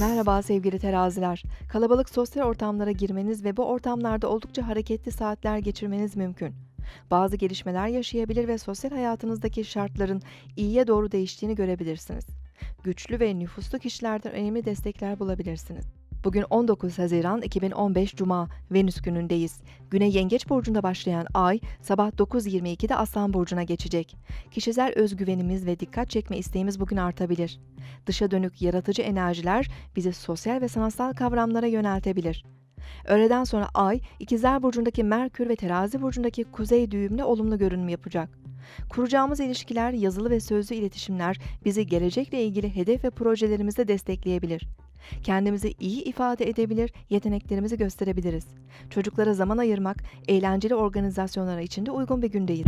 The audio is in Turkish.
Merhaba sevgili teraziler. Kalabalık sosyal ortamlara girmeniz ve bu ortamlarda oldukça hareketli saatler geçirmeniz mümkün. Bazı gelişmeler yaşayabilir ve sosyal hayatınızdaki şartların iyiye doğru değiştiğini görebilirsiniz. Güçlü ve nüfuslu kişilerden önemli destekler bulabilirsiniz. Bugün 19 Haziran 2015 Cuma, Venüs günündeyiz. Güne Yengeç burcunda başlayan ay sabah 9.22'de Aslan burcuna geçecek. Kişisel özgüvenimiz ve dikkat çekme isteğimiz bugün artabilir. Dışa dönük yaratıcı enerjiler bizi sosyal ve sanatsal kavramlara yöneltebilir. Öğleden sonra Ay, İkizler Burcu'ndaki Merkür ve Terazi Burcu'ndaki Kuzey düğümle olumlu görünüm yapacak. Kuracağımız ilişkiler, yazılı ve sözlü iletişimler bizi gelecekle ilgili hedef ve projelerimizde destekleyebilir. Kendimizi iyi ifade edebilir, yeteneklerimizi gösterebiliriz. Çocuklara zaman ayırmak, eğlenceli organizasyonlara içinde uygun bir gün değil.